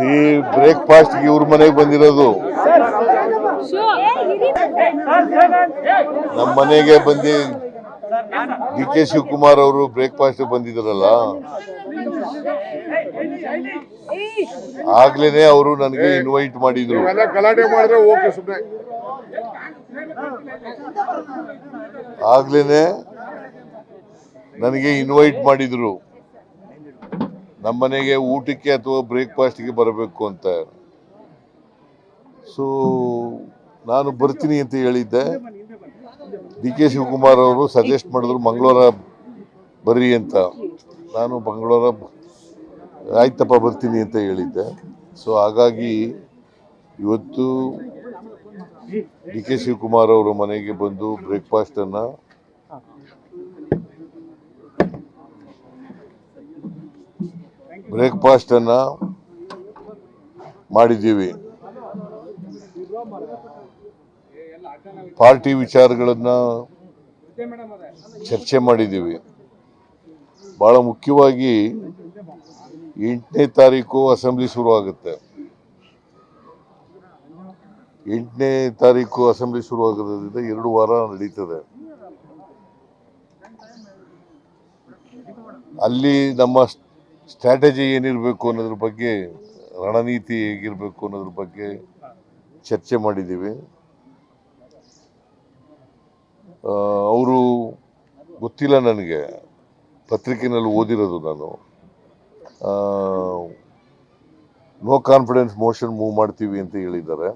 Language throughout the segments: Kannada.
ಸಿ ಬ್ರೇಕ್ಫಾಸ್ಟ್ ಇವ್ರ ಮನೆಗೆ ಬಂದಿರೋದು. ನಮ್ಮ ಮನೆಗೆ ಬಂದು ಡಿ ಕೆ ಶಿವಕುಮಾರ್ ಅವರು ಬ್ರೇಕ್ಫಾಸ್ಟ್ ಬಂದಿದ್ರಲ್ಲ. ಆಗ್ಲೇನೆ ಅವರು ನನಗೆ ಇನ್ವೈಟ್ ಮಾಡಿದ್ರು. ಆಗ್ಲೇನೆ ನನಗೆ ಇನ್ವೈಟ್ ಮಾಡಿದ್ರು. ನಮ್ಮನೆಗೆ ಊಟಕ್ಕೆ ಅಥವಾ ಬ್ರೇಕ್ಫಾಸ್ಟ್ಗೆ ಬರಬೇಕು ಅಂತ. ಸೊ ನಾನು ಬರ್ತೀನಿ ಅಂತ ಹೇಳಿದ್ದೆ. ಡಿ ಕೆ ಶಿವಕುಮಾರ್ ಅವರು ಸಜೆಸ್ಟ್ ಮಾಡಿದ್ರು ಮಂಗಳವಾರ ಬರ್ರಿ ಅಂತ. ನಾನು ಮಂಗಳವಾರ ಆಯ್ತಪ್ಪ ಬರ್ತೀನಿ ಅಂತ ಹೇಳಿದ್ದೆ. ಸೊ ಹಾಗಾಗಿ ಇವತ್ತು ಡಿ ಕೆ ಶಿವಕುಮಾರ್ ಅವರು ಮನೆಗೆ ಬಂದು ಬ್ರೇಕ್ಫಾಸ್ಟ್ ಬ್ರೇಕ್ಫಾಸ್ಟ್ ಅನ್ನ ಮಾಡಿದ್ದೀವಿ. ಪಾರ್ಟಿ ವಿಚಾರಗಳನ್ನ ಚರ್ಚೆ ಮಾಡಿದ್ದೀವಿ. ಬಹಳ ಮುಖ್ಯವಾಗಿ ಎಂಟನೇ ತಾರೀಕು ಅಸೆಂಬ್ಲಿ ಶುರು ಆಗುತ್ತೆ. ಎಂಟನೇ ತಾರೀಕು ಅಸೆಂಬ್ಲಿ ಶುರು ಆಗೋದ್ರಿಂದ ಎರಡು ವಾರ ನಡೀತದೆ. ಅಲ್ಲಿ ನಮ್ಮ ಸ್ಟ್ರಾಟಜಿ ಏನಿರಬೇಕು ಅನ್ನೋದ್ರ ಬಗ್ಗೆ, ರಣನೀತಿ ಹೇಗಿರಬೇಕು ಅನ್ನೋದ್ರ ಬಗ್ಗೆ ಚರ್ಚೆ ಮಾಡಿದ್ದೀವಿ. ಅವರು ಗೊತ್ತಿಲ್ಲ ನನಗೆ. ಪತ್ರಿಕೆನಲ್ಲಿ ಓದಿರೋದು ನಾನು. ನೋ ಕಾನ್ಫಿಡೆನ್ಸ್ ಮೋಷನ್ ಮೂವ್ ಮಾಡ್ತೀವಿ ಅಂತ ಹೇಳಿದ್ದಾರೆ.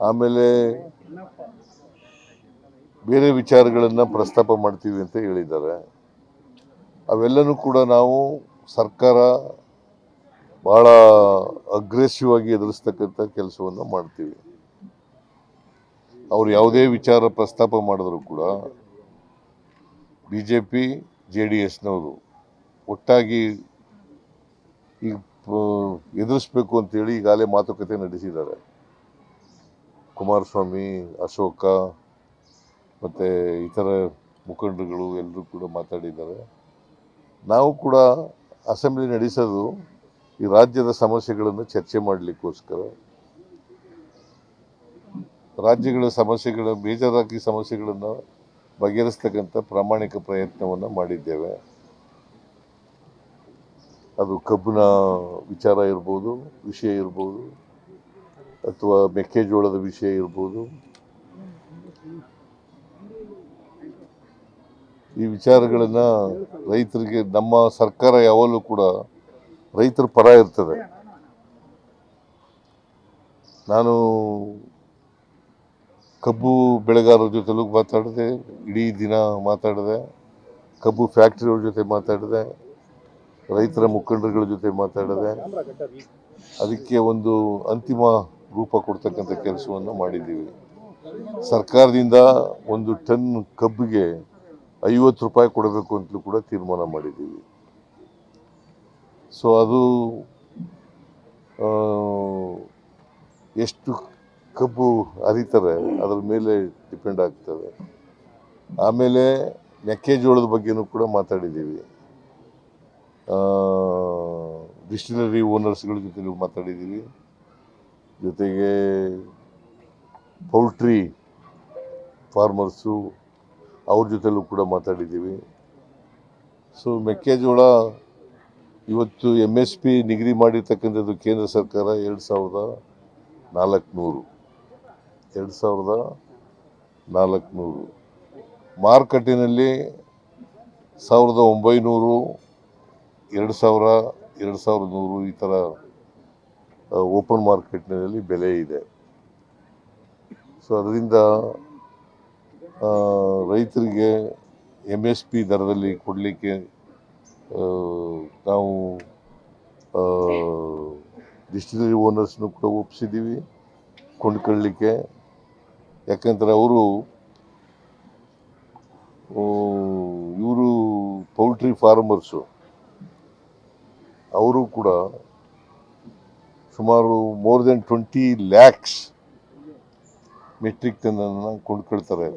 ಆಮೇಲೆ ಬೇರೆ ವಿಚಾರಗಳನ್ನು ಪ್ರಸ್ತಾಪ ಮಾಡ್ತೀವಿ ಅಂತ ಹೇಳಿದ್ದಾರೆ. ಅವೆಲ್ಲನೂ ಕೂಡ ನಾವು ಸರ್ಕಾರ ಭಾಳ ಅಗ್ರೆಸಿವ್ ಆಗಿ ಎದುರಿಸ್ತಕ್ಕಂಥ ಕೆಲಸವನ್ನು ಮಾಡ್ತೀವಿ. ಅವರು ಯಾವುದೇ ವಿಚಾರ ಪ್ರಸ್ತಾಪ ಮಾಡಿದ್ರು ಕೂಡ B J P J D ಎಸ್ನವರು ಒಟ್ಟಾಗಿ ಈಗ ಎದುರಿಸ್ಬೇಕು ಅಂತೇಳಿ ಈಗಾಗಲೇ ಮಾತುಕತೆ ನಡೆಸಿದ್ದಾರೆ. ಕುಮಾರಸ್ವಾಮಿ, ಅಶೋಕ ಮತ್ತು ಇತರ ಮುಖಂಡರುಗಳು ಎಲ್ಲರೂ ಕೂಡ ಮಾತಾಡಿದ್ದಾರೆ. ನಾವು ಕೂಡ ಅಸೆಂಬ್ಲಿ ನಡೆಸೋದು ಈ ರಾಜ್ಯದ ಸಮಸ್ಯೆಗಳನ್ನು ಚರ್ಚೆ ಮಾಡಲಿಕ್ಕೋಸ್ಕರ. ರಾಜ್ಯಗಳ ಸಮಸ್ಯೆಗಳ, ಬೇಜಾರಾಗಿ ಸಮಸ್ಯೆಗಳನ್ನು ಬಗೆಹರಿಸ್ತಕ್ಕಂಥ ಪ್ರಾಮಾಣಿಕ ಪ್ರಯತ್ನವನ್ನು ಮಾಡಿದ್ದೇವೆ. ಅದು ಕಬ್ಬಿನ ವಿಚಾರ ಇರ್ಬೋದು, ವಿಷಯ ಇರ್ಬೋದು, ಅಥವಾ ಮೆಕ್ಕೆಜೋಳದ ವಿಷಯ ಇರ್ಬೋದು. ಈ ವಿಚಾರಗಳನ್ನು ರೈತರಿಗೆ, ನಮ್ಮ ಸರ್ಕಾರ ಯಾವಾಗಲೂ ಕೂಡ ರೈತರ ಪರ ಇರ್ತದೆ. ನಾನು ಕಬ್ಬು ಬೆಳೆಗಾರರ ಜೊತೆಲೂ ಮಾತಾಡಿದೆ, ಇಡೀ ದಿನ ಮಾತಾಡಿದೆ, ಕಬ್ಬು ಫ್ಯಾಕ್ಟ್ರಿಯವ್ರ ಜೊತೆ ಮಾತಾಡಿದೆ, ರೈತರ ಮುಖಂಡರುಗಳ ಜೊತೆ ಮಾತಾಡಿದೆ. ಅದಕ್ಕೆ ಒಂದು ಅಂತಿಮ ರೂಪ ಕೊಡ್ತಕ್ಕಂಥ ಕೆಲಸವನ್ನು ಮಾಡಿದ್ದೀವಿ. ಸರ್ಕಾರದಿಂದ ಒಂದು ಟನ್ ಕಬ್ಬಿಗೆ ಐವತ್ತು ರೂಪಾಯಿ ಕೊಡಬೇಕು ಅಂತಲೂ ಕೂಡ ತೀರ್ಮಾನ ಮಾಡಿದ್ದೀವಿ. ಸೊ ಅದು ಎಷ್ಟು ಕಬ್ಬು ಅರಿತಾರೆ ಅದರ ಮೇಲೆ ಡಿಪೆಂಡ್ ಆಗ್ತದೆ. ಆಮೇಲೆ ಮೆಕ್ಕೆಜೋಳದ ಬಗ್ಗೆನೂ ಕೂಡ ಮಾತಾಡಿದ್ದೀವಿ. ಡಿಸ್ಟಿಲರಿ ಓನರ್ಸ್ಗಳ ಜೊತೆ ಮಾತಾಡಿದ್ದೀವಿ. ಜೊತೆಗೆ ಪೌಲ್ಟ್ರಿ ಫಾರ್ಮರ್ಸು ಅವ್ರ ಜೊತೆಲೂ ಕೂಡ ಮಾತಾಡಿದ್ದೀವಿ. ಸೊ ಮೆಕ್ಕೆಜೋಳ ಇವತ್ತು ಎಂ ಎಸ್ ಪಿ ನಿಗದಿ ಮಾಡಿರ್ತಕ್ಕಂಥದ್ದು ಕೇಂದ್ರ ಸರ್ಕಾರ ಎರಡು ಸಾವಿರದ ನಾಲ್ಕುನೂರು. ಎರಡು ಸಾವಿರದ ನಾಲ್ಕುನೂರು. ಮಾರುಕಟ್ಟೆಯಲ್ಲಿ ಸಾವಿರದ ಒಂಬೈನೂರು, ಎರಡು ಸಾವಿರ, ಎರಡು ಸಾವಿರದ ನೂರು ಈ ಥರ ಓಪನ್ ಮಾರ್ಕೆಟ್ನಲ್ಲಿ ಬೆಲೆ ಇದೆ. ಸೊ ಅದರಿಂದ ರೈತರಿಗೆ ಎಂ ಎಸ್ ಪಿ ದರದಲ್ಲಿ ಕೊಡಲಿಕ್ಕೆ ನಾವು ಡಿಸ್ಟಿಲರಿ ಓನರ್ಸ್ನು ಕೂಡ ಒಪ್ಪಿಸಿದ್ದೀವಿ ಕೊಂಡ್ಕೊಳ್ಳಲಿಕ್ಕೆ ಯಾಕಂದ್ರೆ ಅವರು ಇವರು ಪೌಲ್ಟ್ರಿ ಫಾರ್ಮರ್ಸು ಅವರು ಕೂಡ ಸುಮಾರು more than twenty lakhs metric ಟನ್ನನ್ನು ಕೊಂಡ್ಕೊಳ್ತಾರೆ.